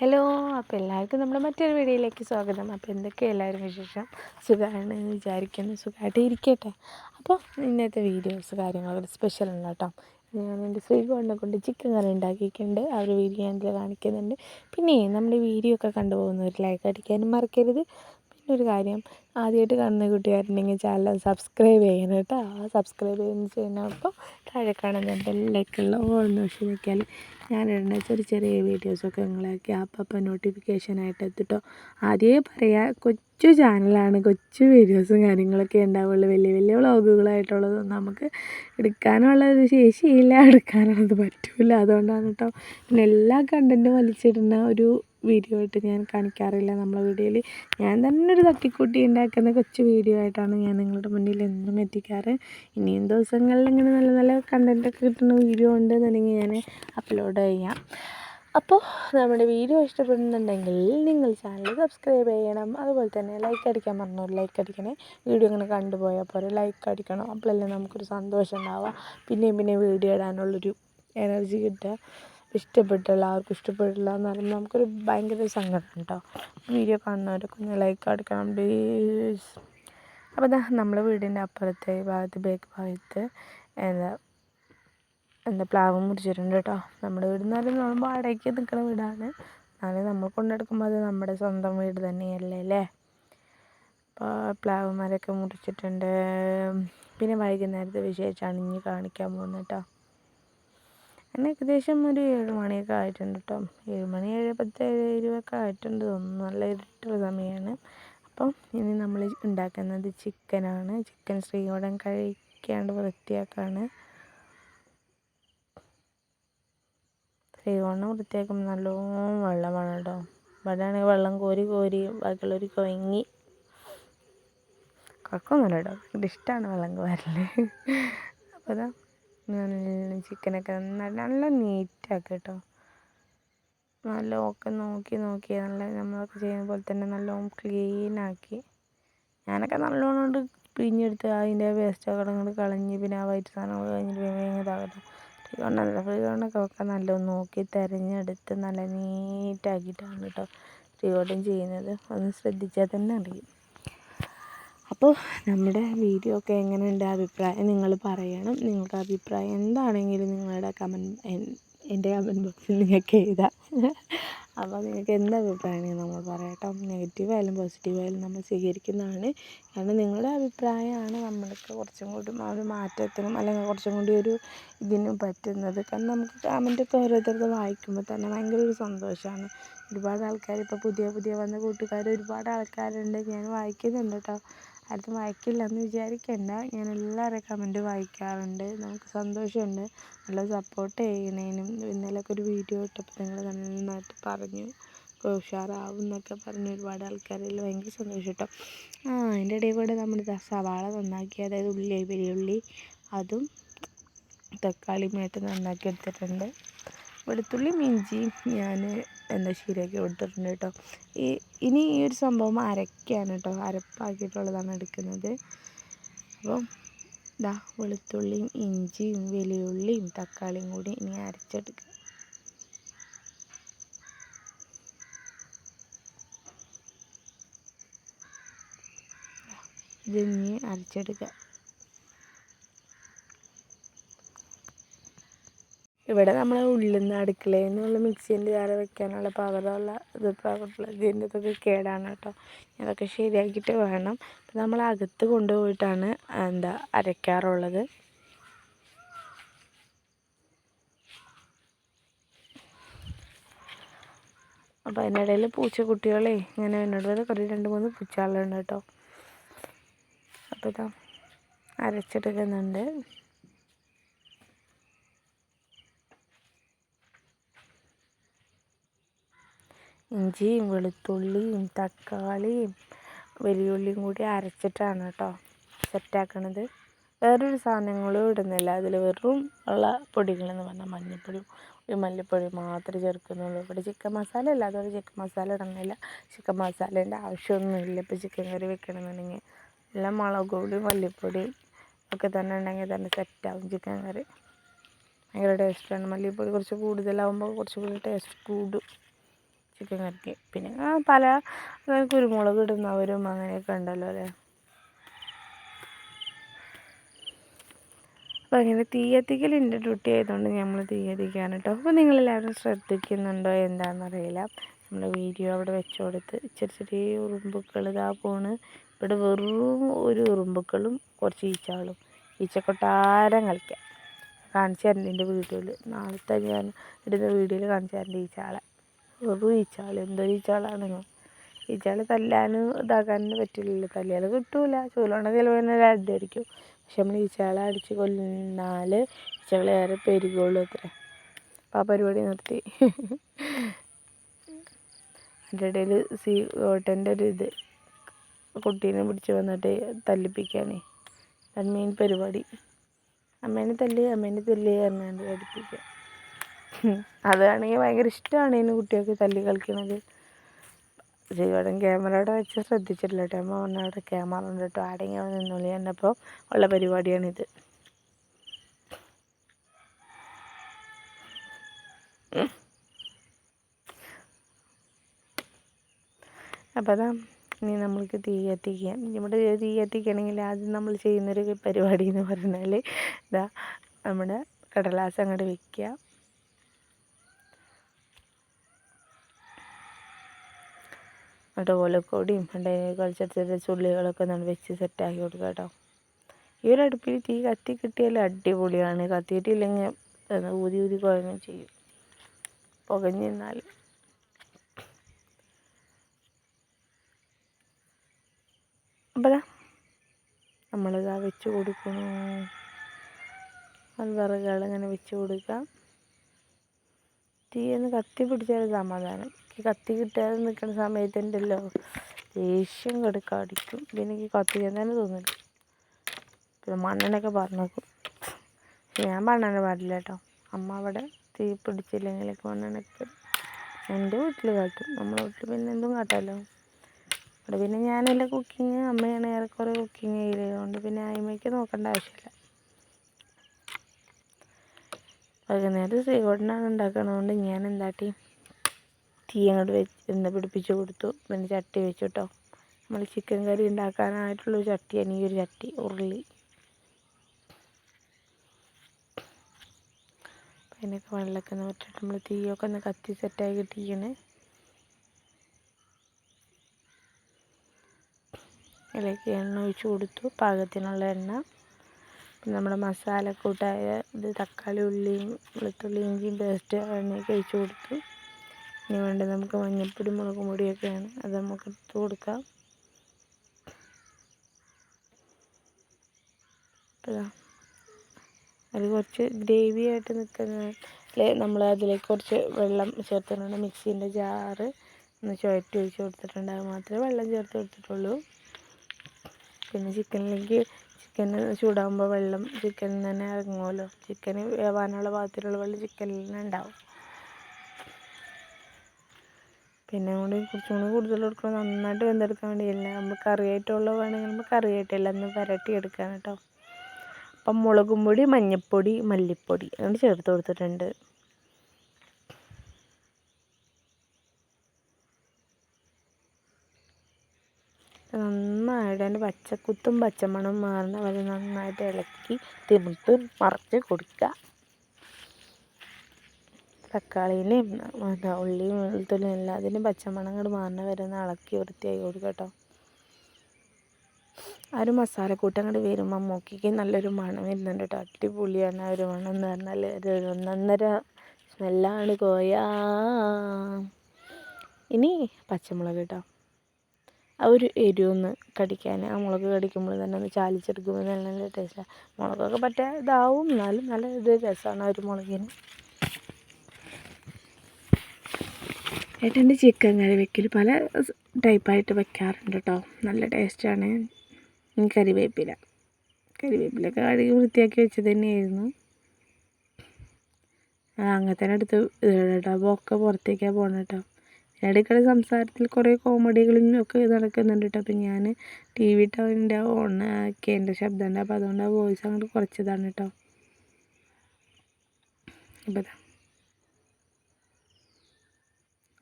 Hello അപ്പോൾ എല്ലാവർക്കും നമ്മുടെ മറ്റൊരു വീഡിയോയിലേക്ക് സ്വാഗതം. അപ്പോൾ എന്തൊക്കെ എല്ലാവരും വിശേഷം? സുഖമാണ് വിചാരിക്കുന്നു. സുഖമായിട്ട് ഇരിക്കട്ടെ. അപ്പോൾ ഇന്നത്തെ വീഡിയോസ് കാര്യങ്ങളൊക്കെ സ്പെഷ്യൽ ഉണ്ട് കേട്ടോ. ഞാൻ എന്റെ ശ്രീകോണിനെ കൊണ്ട് ചിക്കൻ കറി ഉണ്ടാക്കിയിട്ടുണ്ട്. ആ ഒരു വീഡിയോ ഞാൻ കാണിക്കുന്നുണ്ട്. പിന്നെ നമ്മുടെ വീഡിയോ ഒക്കെ കണ്ടുപോകുന്നവർ ലൈക്ക് അടിക്കാനും മറക്കരുത്. പിന്നെ ഒരു കാര്യം. ആദ്യമായിട്ട് കാണുന്ന കൂട്ടുകാരുണ്ടെങ്കിൽ ചാനൽ സബ്സ്ക്രൈബ് ചെയ്യണം കേട്ടോ. ആ സബ്സ്ക്രൈബ് ചെയ്യുന്ന ചെയ്യുന്നപ്പോൾ താഴെ കാണുന്ന ബെല്ലൈക്കുള്ള ഓൾ നോക്കി നോക്കിയാൽ ഞാനിടുന്ന ചെറിയ ചെറിയ വീഡിയോസൊക്കെ നിങ്ങളൊക്കെ അപ്പം നോട്ടിഫിക്കേഷനായിട്ട് എത്തിട്ടോ. ആദ്യമേ പറയാം കൊച്ചു ചാനലാണ് കൊച്ചു വീഡിയോസും കാര്യങ്ങളൊക്കെ ഉണ്ടാവുള്ളൂ. വലിയ വലിയ വ്ളോഗുകളായിട്ടുള്ളതൊന്നും നമുക്ക് എടുക്കാനുള്ള ഒരു ശേഷിയില്ല. എടുക്കാനുള്ളത് പറ്റില്ല അതുകൊണ്ടാണ് കേട്ടോ. പിന്നെ എല്ലാ കണ്ടന്റും വലിച്ചിടുന്ന ഒരു വീഡിയോ ആയിട്ട് ഞാൻ കാണിക്കാറില്ല നമ്മളെ വീഡിയോയിൽ ഞാൻ തന്നെ ഒരു തട്ടിക്കൂട്ടി ഉണ്ടാക്കുന്ന കൊച്ചു വീഡിയോ ആയിട്ടാണ് ഞാൻ നിങ്ങളുടെ മുന്നിൽ എന്നും എത്തിക്കാറ്. ഇനിയും ദിവസങ്ങളിൽ ഇങ്ങനെ നല്ല നല്ല കണ്ടന്റൊക്കെ കിട്ടുന്ന വീഡിയോ ഉണ്ടെന്നുണ്ടെങ്കിൽ ഞാൻ അപ്ലോഡ് ചെയ്യാം. അപ്പോൾ നമ്മുടെ വീഡിയോ ഇഷ്ടപ്പെടുന്നുണ്ടെങ്കിൽ നിങ്ങൾ ചാനൽ സബ്സ്ക്രൈബ് ചെയ്യണം. അതുപോലെ തന്നെ ലൈക്ക് അടിക്കാൻ മറന്നു ലൈക്ക് അടിക്കണേ. വീഡിയോ ഇങ്ങനെ കണ്ടുപോയാൽ പോലെ ലൈക്ക് അടിക്കണം. അപ്പോഴല്ലേ നമുക്കൊരു സന്തോഷം ഉണ്ടാവുക. പിന്നെയും പിന്നെ വീഡിയോ ഇടാനുള്ളൊരു എനർജി കിട്ടുക. ഇഷ്ടപ്പെട്ടില്ല ആർക്കും ഇഷ്ടപ്പെട്ടില്ല എന്ന് പറയുമ്പോൾ നമുക്കൊരു ഭയങ്കര സങ്കടം കേട്ടോ വീഡിയോ കാണുന്നവരൊക്കെ ഒന്ന് ലൈക്ക് അടിക്കണം പ്ലീസ് അപ്പോൾ ദാ നമ്മളെ വീടിന്റെ അപ്പുറത്തെ ഭാഗത്ത് ബേക്ക് ഭാഗത്ത് എന്താ എന്താ പ്ലാവ് മുറിച്ചിട്ടുണ്ട് കേട്ടോ. നമ്മുടെ വീട് എന്ന് പറയുമ്പോൾ നമ്മൾ വാടകയ്ക്ക് നിൽക്കുന്ന വീടാണ്. എന്നാലും നമ്മൾ കൊണ്ടെടുക്കുമ്പോൾ അത് നമ്മുടെ സ്വന്തം വീട് തന്നെയല്ലേ അല്ലേ? അപ്പോൾ പ്ലാവ് മരമൊക്കെ മുറിച്ചിട്ടുണ്ട്. പിന്നെ വൈകുന്നേരത്തെ വിശേഷമാണ് ഇനി കാണിക്കാൻ പോകുന്നത് കേട്ടോ. അങ്ങനെ ഏകദേശം ഒരു ഏഴ് മണിയൊക്കെ ആയിട്ടുണ്ട് കേട്ടോ. ഏഴ് മണി ഏഴ് പത്ത് ഏഴ് ഇരുപതൊക്കെ ആയിട്ടുണ്ട് തോന്നുന്നു. നല്ല ഇരുട്ടുള്ള സമയമാണ് അപ്പം ഇനി നമ്മൾ ഉണ്ടാക്കുന്നത് ചിക്കനാണ്. ചിക്കൻ ശ്രീയോടൻ കഴിക്കാണ്ട് വൃത്തിയാക്കാണ്. ശ്രീകോണം വൃത്തിയാക്കുമ്പോൾ നല്ലോണം വെള്ളമാണ് കേട്ടോ. ഇവിടെയാണെങ്കിൽ വെള്ളം കോരി കോരി ബാക്കിയുള്ളവർ കൊയങ്ങി. കുഴപ്പമൊന്നുമില്ല കേട്ടോ. ഇതിഷ്ടമാണ് വെള്ളം കോരൽ അപ്പോൾ അതാ ഞാൻ ചിക്കനൊക്കെ നന്നായിട്ട് നല്ല നീറ്റാക്കുക കേട്ടോ. നല്ല ഒക്കെ നോക്കി നോക്കി നല്ല നമ്മളൊക്കെ ചെയ്യുന്ന പോലെ തന്നെ നല്ലോണം ക്ലീനാക്കി ഞാനൊക്കെ നല്ലോണം കൊണ്ട് പിഴിഞ്ഞെടുത്ത് അതിന്റെ വേസ്റ്റൊക്കെ അങ്ങോട്ട് കളഞ്ഞ് പിന്നെ ആ വയറ്റ് സാധനങ്ങൾ കഴിഞ്ഞിട്ട് വേഗം ഇതാകട്ടെ ഫ്രീ ഫ്രീഗോണ്ടൊക്കെ ഒക്കെ നല്ല നോക്കി തിരഞ്ഞെടുത്ത് നല്ല നീറ്റാക്കിയിട്ടാണ് കേട്ടോ ഫ്രീകോട്ടം ചെയ്യുന്നത്. ഒന്ന് ശ്രദ്ധിച്ചാൽ തന്നെ അറിയും. അപ്പോൾ നമ്മുടെ വീഡിയോ ഒക്കെ എങ്ങനെയുണ്ട് അഭിപ്രായം നിങ്ങൾ പറയണം. നിങ്ങളുടെ അഭിപ്രായം എന്താണെങ്കിലും നിങ്ങളുടെ കമന്റ് എന്റെ കമന്റ് ബോക്സിൽ നിങ്ങൾക്ക് എഴുതാം. അപ്പോൾ നിങ്ങൾക്ക് എന്ത് അഭിപ്രായമാണെങ്കിലും നമ്മൾ പറയട്ടോ നെഗറ്റീവ് ആയാലും പോസിറ്റീവ് ആയാലും നമ്മൾ സ്വീകരിക്കുന്നതാണ്. കാരണം നിങ്ങളുടെ അഭിപ്രായമാണ് നമ്മൾക്ക് കുറച്ചും കൂടി ഒരു മാറ്റത്തിനും അല്ലെങ്കിൽ കുറച്ചും കൂടി ഒരു ഇതിനും പറ്റുന്നത്. കാരണം നമുക്ക് കമന്റൊക്കെ ഓരോരുത്തരുടെ വായിക്കുമ്പോൾ തന്നെ ഭയങ്കര ഒരു സന്തോഷമാണ്. ഒരുപാട് ആൾക്കാർ ഇപ്പോൾ പുതിയ പുതിയ വന്ന കൂട്ടുകാർ ഒരുപാട് ആൾക്കാരുണ്ട്. ഞാൻ വായിക്കുന്നുണ്ട് കേട്ടോ. ആരും വായിക്കില്ല എന്ന് വിചാരിക്കേണ്ട. ഞാൻ എല്ലാവരുടെ കമന്റ് വായിക്കാറുണ്ട്. നമുക്ക് സന്തോഷമുണ്ട്. നല്ല സപ്പോർട്ട് ചെയ്യണേനും ഇന്നലെയൊക്കെ ഒരു വീഡിയോ ഇട്ടപ്പോൾ നിങ്ങൾ നന്നായിട്ട് പറഞ്ഞു. ഉഷാറാവും എന്നൊക്കെ പറഞ്ഞു ഒരുപാട് ആൾക്കാരിൽ ഭയങ്കര സന്തോഷം കേട്ടോ ആ അതിന്റെ ഇടയിൽ കൂടെ നമ്മൾ സവാള നന്നാക്കി അതായത് ഉള്ളി വലിയ ഉള്ളി അതും തക്കാളിയുമായിട്ട് നന്നാക്കി എടുത്തിട്ടുണ്ട്. വെളുത്തുള്ളിയും ഇഞ്ചിയും ഞാൻ എന്താ ശരിയാക്കി കൊടുത്തിട്ടുണ്ട് കേട്ടോ. ഈ ഇനി ഈ ഒരു സംഭവം അരയ്ക്കാണ് കേട്ടോ. അരപ്പാക്കിയിട്ടുള്ളതാണ് എടുക്കുന്നത്. അപ്പം ഇതാ വെളുത്തുള്ളിയും ഇഞ്ചിയും വെളിയുള്ളിയും തക്കാളിയും കൂടി ഇനി അരച്ചെടുക്കുക ഇതിനി അരച്ചെടുക്കുക ഇവിടെ നമ്മൾ ഉള്ളിൽ നിന്ന് അടുക്കളയിൽ നിന്നുള്ള മിക്സീന്റെ ജാറ് വെക്കാനുള്ള പവറുള്ള ഇത് ഇതിന്റെ ഇതൊക്കെ കേടാണ് കേട്ടോ. അതൊക്കെ ശരിയാക്കിയിട്ട് വേണം. അപ്പം നമ്മൾ അകത്ത് കൊണ്ടുപോയിട്ടാണ് എന്താ അരയ്ക്കാറുള്ളത് അപ്പോൾ അതിനിടയിൽ പൂച്ചക്കുട്ടികളെ ഇങ്ങനെ എന്നോട് വരെ കുറേ രണ്ട് മൂന്ന് പൂച്ചകളുണ്ട് കേട്ടോ. അപ്പോൾ ഇതാ അരച്ചെടുക്കുന്നുണ്ട് ഇഞ്ചിയും വെളുത്തുള്ളിയും തക്കാളിയും വലിയുള്ളിയും കൂടി അരച്ചിട്ടാണ് കേട്ടോ സെറ്റാക്കണത് വേറൊരു സാധനങ്ങളും ഇടുന്നില്ല. അതിൽ വെറും ഉള്ള പൊടികളെന്ന് പറഞ്ഞാൽ മഞ്ഞൾപ്പൊടി മല്ലിപ്പൊടി മാത്രമേ ചേർക്കുന്നുള്ളൂ. ഇവിടെ ചിക്കൻ മസാല അതുകൊണ്ട് ചിക്കൻ മസാല ഇടുന്നില്ല. ചിക്കൻ മസാലേന്റെ ആവശ്യമൊന്നുമില്ല. ഇപ്പോൾ ചിക്കൻ കറി വെക്കണമെന്നുണ്ടെങ്കിൽ എല്ലാം മുളക് പൊടി മല്ലിപ്പൊടിയും ഒക്കെ തന്നെ ഉണ്ടെങ്കിൽ തന്നെ സെറ്റാവും ചിക്കൻ കറി. ഭയങ്കര ടേസ്റ്റാണ് മല്ലിപ്പൊടി കുറച്ച് കൂടുതലാവുമ്പോൾ കുറച്ചുകൂടി ടേസ്റ്റ് കൂടും. ചിക്കൻ കറിക്ക് പിന്നെ പല കുരുമുളക് ഇടുന്നവരും അങ്ങനെയൊക്കെ ഉണ്ടല്ലോ അല്ലേ? അപ്പോൾ അങ്ങനെ തീ കത്തിക്കൽ എന്റെ ഡ്യൂട്ടി ആയതുകൊണ്ട് നമ്മൾ തീ കത്തിക്കാണ് കേട്ടോ അപ്പോൾ നിങ്ങളെല്ലാവരും ശ്രദ്ധിക്കുന്നുണ്ടോ എന്താണെന്നറിയില്ല നമ്മൾ വീഡിയോ അവിടെ വെച്ച് കൊടുത്ത് ചെറിയ ചെറിയ ഉറുമ്പുക്കൾ ഇതാ പോണ്. ഇവിടെ വെറും ഒരു ഉറുമ്പുക്കളും കുറച്ച് ഈച്ചകളും. ഈച്ചക്കൊട്ടാരം കളിക്കാം. കാണിച്ചു തരണ്ട് വീഡിയോയിൽ നാളത്തെ ഞാൻ ഇടുന്ന വീഡിയോയിൽ കാണിച്ചു തരണ്ട് ഈച്ചകളെ. വെറും ഈച്ചകൾ എന്തൊരു ഈച്ചകളാണ്. ഈച്ചകളെ തല്ലാനും ഇതാക്കാനും പറ്റില്ലല്ലോ. തല്ലിയാൽ കിട്ടൂല. ചൂലുണ്ടെങ്കിൽ ചിലപ്പോൾ തന്നെ അടിയടിക്കും പക്ഷെ നമ്മൾ ഈ ഈച്ചകളെ അടിച്ച് കൊല്ലുന്നാൽ ഈച്ചകൾ ഏറെ പെരുകുള്ളൂ അത്ര. അപ്പോൾ ആ പരിപാടി നിർത്തി. അതിന്റെ ഇടയിൽ സീ ഓട്ടന്റെ ഒരു ഇത് കുട്ടീനെ പിടിച്ച് വന്നിട്ട് തല്ലിപ്പിക്കാനേ. അതാണ് മെയിൻ പരിപാടി. അമ്മേനെ തല്ല് അമ്മേനെ തല്ല് പറഞ്ഞാണ്ട് പഠിപ്പിക്കുക അതാണെങ്കിൽ ഭയങ്കര ഇഷ്ടമാണ് ഇതിന് കുട്ടികൾക്ക് തല്ലി കളിക്കണത്. ജീവടൻ ക്യാമറയുടെ വെച്ച് ശ്രദ്ധിച്ചിട്ടില്ല കേട്ടോ. അമ്മ പറഞ്ഞ അവിടെ ക്യാമറ ഉണ്ട് കേട്ടോ. ആടെങ്കിൽ അവിടെ നിന്നോളി എന്നപ്പോൾ ഉള്ള പരിപാടിയാണിത്. അപ്പോൾ അതാ ഇനി നമ്മൾക്ക് തീ കത്തിക്കാം നമ്മുടെ തീ കത്തിക്കണമെങ്കിൽ ആദ്യം നമ്മൾ ചെയ്യുന്നൊരു പരിപാടി എന്ന് പറഞ്ഞാൽ ഇതാ നമ്മുടെ കടലാസ് അങ്ങോട്ട് വെക്കുക. എന്നിട്ട് ഓലക്കൊടിയും അതിനേക്കാൾ കളിച്ചെടുത്തിട്ട് ചുള്ളികളൊക്കെ നമ്മൾ വെച്ച് സെറ്റാക്കി കൊടുക്കുക കേട്ടോ. ഈ ഒരു അടുപ്പിൽ തീ കത്തി കിട്ടിയാൽ അടിപൊളിയാണ്. കത്തിയിട്ടില്ലെങ്കിൽ ഊതി ഊതി കുഴങ്ങും ചെയ്യും. പുകഞ്ഞ് നിന്നാൽ അപ്പോൾ നമ്മളിതാ വെച്ച് കൊടുക്കണു വിറകുകൾ ഇങ്ങനെ വെച്ച് കൊടുക്കാം തീ കത്തി പിടിച്ചാൽ സമാധാനം. ഈ കത്തി കിട്ടാതെ നിൽക്കുന്ന സമയത്ത് ഉണ്ടല്ലോ ദേഷ്യം കെടുക്ക. അടിക്കും പിന്നെ എനിക്ക് കത്തിക്കാൻ തന്നെ തോന്നില്ല. പിന്നെ മണ്ണെണ്ണയൊക്കെ പറഞ്ഞേക്കും. ഞാൻ മണ്ണെണ്ണ പാടില്ല കേട്ടോ. അമ്മ അവിടെ തീ പിടിച്ചില്ലെങ്കിലൊക്കെ മണ്ണെണ്ണയ്ക്ക് എന്റെ വീട്ടിൽ കാട്ടും. നമ്മളെ വീട്ടിൽ പിന്നെ എന്തും കാട്ടാമല്ലോ അവിടെ പിന്നെ ഞാനല്ല കുക്കിങ് അമ്മയാണ് ഏറെക്കുറെ കുക്കിങ് ചെയ്തതുകൊണ്ട് പിന്നെ അമ്മയ്ക്ക് നോക്കേണ്ട ആവശ്യമില്ല. വൈകുന്നേരം ശ്രീകോട്ടനാണ് ഉണ്ടാക്കണതുകൊണ്ട് ഞാൻ എന്താട്ടി തീ അങ്ങോട്ട് വെച്ച് എന്താ പിടിപ്പിച്ച് കൊടുത്തു. പിന്നെ ചട്ടി വെച്ചു കേട്ടോ നമ്മൾ ചിക്കൻ കറി ഉണ്ടാക്കാനായിട്ടുള്ള ചട്ടിയാണ് ഈ ഒരു ചട്ടി ഉരുളി. അതിനൊക്കെ വെള്ളമൊക്കെ ഒന്ന് വിട്ടിട്ട് നമ്മൾ തീയൊക്കെ ഒന്ന് കത്തി സെറ്റായി കിട്ടിയാണ് അതിലേക്ക് എണ്ണ ഒഴിച്ച് കൊടുത്തു. പാകത്തിനുള്ള എണ്ണ. പിന്നെ നമ്മുടെ മസാലക്കൂട്ടായ ഇത് തക്കാളി ഉള്ളിയും വെളുത്തുള്ളി ഇഞ്ചിയും പേസ്റ്റ് എണ്ണയൊക്കെ ഒഴിച്ച് കൊടുത്തു. ഇനി വേണ്ടത് നമുക്ക് മഞ്ഞൾപ്പൊടി മുളക് പൊടിയൊക്കെയാണ് അത് നമുക്ക് ഇട്ട് കൊടുക്കാം. അത് കുറച്ച് ഗ്രേവി ആയിട്ട് നിൽക്കുന്ന നമ്മൾ അതിലേക്ക് കുറച്ച് വെള്ളം ചേർത്തിട്ടുണ്ട്. മിക്സീന്റെ ജാറ് ഒന്ന് ചുഴറ്റി ഒഴിച്ച് കൊടുത്തിട്ടുണ്ട്. അത് മാത്രമേ വെള്ളം ചേർത്ത് കൊടുത്തിട്ടുള്ളൂ. പിന്നെ ചിക്കനിലേക്ക് ചിക്കൻ ചൂടാകുമ്പോൾ വെള്ളം ചിക്കനിൽ തന്നെ ഇറങ്ങുമല്ലോ. ചിക്കൻ വേവാനുള്ള പാകത്തിലുള്ള വെള്ളം ചിക്കനിൽ തന്നെ ഉണ്ടാവും. പിന്നെ കൂടി കുറച്ചും കൂടി കൂടുതൽ കൊടുക്കണം. നന്നായിട്ട് വെന്തെടുക്കാൻ വേണ്ടിയില്ല നമ്മൾ കറിയായിട്ടുള്ള വേണമെങ്കിൽ നമ്മൾ കറിയായിട്ടല്ല ഒന്ന് വരട്ടി എടുക്കാൻ കേട്ടോ. അപ്പം മുളകും പൊടി മഞ്ഞൾപ്പൊടി മല്ലിപ്പൊടി അങ്ങനെ ചേർത്ത് കൊടുത്തിട്ടുണ്ട്. നന്നായിട്ട് അതിന്റെ പച്ചക്കുത്തും പച്ചമണം മാറുന്ന വരെ നന്നായിട്ട് ഇളക്കി തിമിർത്ത് മറിച്ച് കൊടുക്കുക. തക്കാളീനെയും എന്താ ഉള്ളിയും വെളുത്തുള്ളിയും എല്ലാത്തിനും പച്ചമണം അങ്ങോട്ട് മാറുന്ന വരെ ഒന്ന് ഇളക്കി വൃത്തിയായി കൊടുക്കുക കേട്ടോ ആ ഒരു മസാലക്കൂട്ട് അങ്ങോട്ട് വരുമ്പോൾ മൂക്കിക്ക് നല്ലൊരു മണം വരുന്നുണ്ട് കേട്ടോ അടിപൊളിയാണ് ആ ഒരു മണം എന്ന് പറഞ്ഞാൽ ഒരു ഒന്നൊന്നര സ്മെല്ലാണ് കോയാ ഇനി പച്ചമുളക് കേട്ടോ ആ ഒരു എരിവൊന്ന് കടിക്കാൻ ആ മുളക് കടിക്കുമ്പോൾ തന്നെ ഒന്ന് ചാലിച്ചെടുക്കുമ്പോൾ നല്ല നല്ല ടേസ്റ്റാണ് മുളകൊക്കെ പറ്റ ഇതാവും എന്നാലും നല്ല ഇത് രസമാണ് ആ ഒരു മുളകിന്. ഏട്ടന്റെ ചിക്കൻ കറി വെക്കൽ പല ടൈപ്പായിട്ട് വെക്കാറുണ്ട് കേട്ടോ നല്ല ടേസ്റ്റാണ് കറിവേപ്പില കറിവേപ്പിലൊക്കെ കഴുകി വൃത്തിയാക്കി വെച്ചത് തന്നെയായിരുന്നു. അങ്ങനെ തന്നെ എടുത്ത് കേട്ടോ ഒക്കെ പുറത്തേക്കാണ് പോകണം കേട്ടോ ഇടയ്ക്കിടെ സംസാരത്തിൽ കുറേ കോമഡികളും ഒക്കെ നടക്കുന്നുണ്ട് കേട്ടോ അപ്പം ഞാൻ ടി വി ടൗണിന്റെ ഓൺ എന്റെ ശബ്ദമുണ്ട് അപ്പോൾ അതുകൊണ്ട് ആ വോയിസ് അങ്ങോട്ട് കുറച്ചതാണ് കേട്ടോ അപ്പോൾ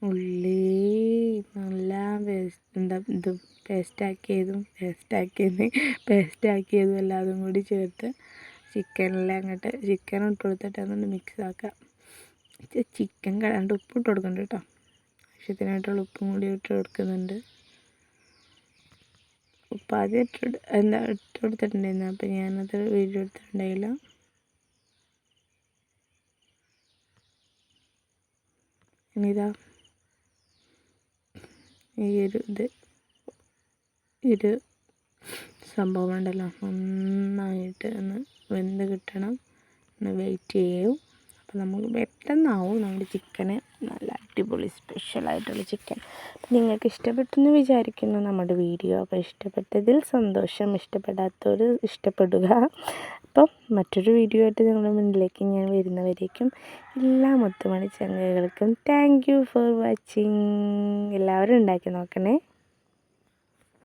ഉള്ളി പേസ്റ്റ് എന്താ ഇത് പേസ്റ്റാക്കിയതും പേസ്റ്റാക്കിയത് പേസ്റ്റാക്കിയതും എല്ലാതും കൂടി ചേർത്ത് ചിക്കനെല്ലാം അങ്ങോട്ട് ചിക്കൻ ഇട്ട് കൊടുത്തിട്ട് അതൊന്ന് മിക്സ് ആക്കുക ചിക്കൻ കടാണ്ട് ഉപ്പ് ഇട്ട് കൊടുക്കണ്ട കേട്ടോ ആവശ്യത്തിനായിട്ടുള്ള ഉപ്പും കൂടി ഇട്ട് കൊടുക്കുന്നുണ്ട്. ഉപ്പ് ആദ്യം ഇട്ട് എന്താ ഇട്ട് കൊടുത്തിട്ടുണ്ടായിരുന്നു. അപ്പോൾ ഞാനത് വീഡിയോ എടുത്തിട്ടുണ്ടായില്ല. ഇനിതാ ഈ ഒരു ഇത് ഒരു സംഭവം ഉണ്ടല്ലോ. നന്നായിട്ട് ഒന്ന് വെന്ത് കിട്ടണം. ഒന്ന് വെയിറ്റ് ചെയ്യും. അപ്പോൾ നമുക്ക് പെട്ടെന്നാവും നമ്മുടെ ചിക്കന് നല്ല അടിപൊളി സ്പെഷ്യലായിട്ടുള്ള ചിക്കൻ നിങ്ങൾക്ക് ഇഷ്ടപ്പെട്ടെന്ന് വിചാരിക്കുന്നു. നമ്മുടെ വീഡിയോ അപ്പോൾ ഇഷ്ടപ്പെട്ടതിൽ സന്തോഷം. ഇഷ്ടപ്പെടാത്തവർ ഇഷ്ടപ്പെടുക. അപ്പം മറ്റൊരു വീഡിയോ ആയിട്ട് നിങ്ങളുടെ മുന്നിലേക്ക് ഞാൻ വരുന്നവരേക്കും എല്ലാ മുത്തുമണി ചങ്ങകൾക്കും താങ്ക് യു ഫോർ വാച്ചിങ് എല്ലാവരും ഉണ്ടാക്കി നോക്കണേ.